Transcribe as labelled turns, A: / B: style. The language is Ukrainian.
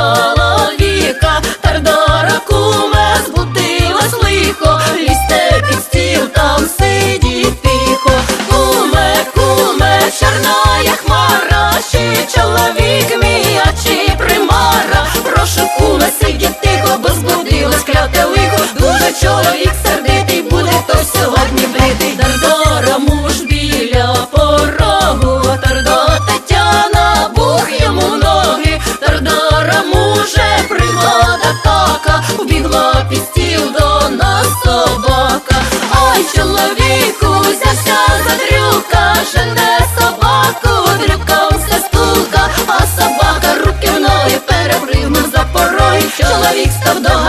A: чоловіка, Тардора куме збудилась лихо, лізьте під стіл, там сидіть тихо. Куме, куме, чорная хмара, чи чоловік мій, а чи примара. Прошу куме, сидіть тихо, бо збудилось кляте лихо. Дуже чоловік чоловіку, взявся за дрюка, жене собаку, дрюком все стулка, а собака руки в ноги перепригнув за пороги. Чоловік став доганять,